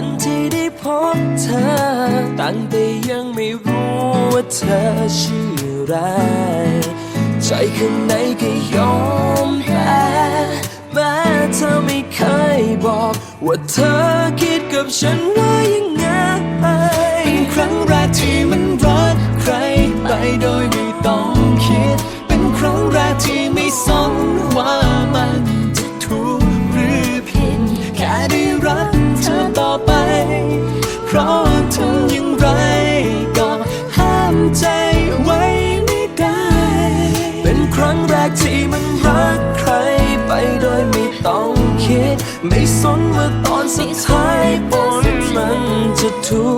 วันที่ได้พบเธอ ตั้งแต่ยังไม่รู้ว่าเธอชื่ออะไร ใจข้างในก็ยอมแพ้แม้เธอไม่เคยบอก ว่าเธอคิดกับฉันว่ายังไง ครั้งแรกที่มันรักใครไปโดยไม่ต้องคิด ไม่สนว่าตอนสุดท้ายผลมันจะถูก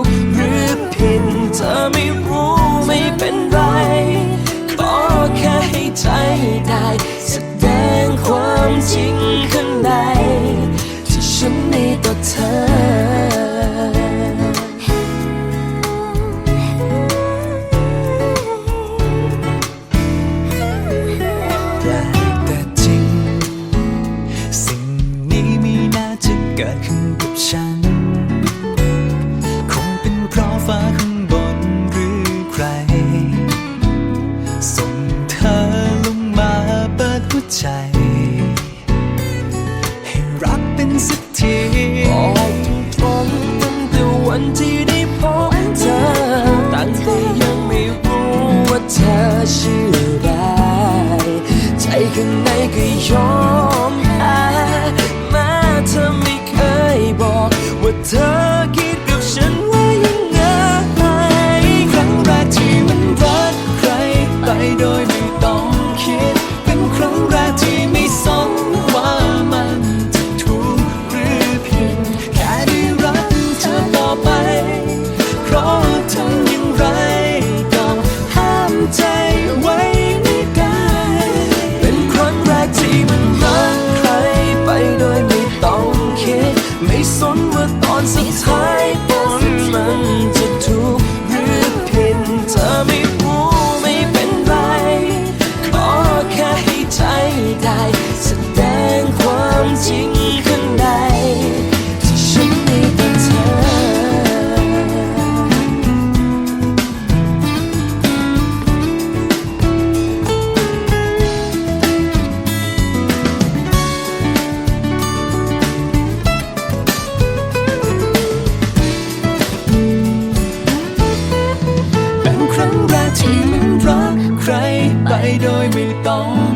จ 味道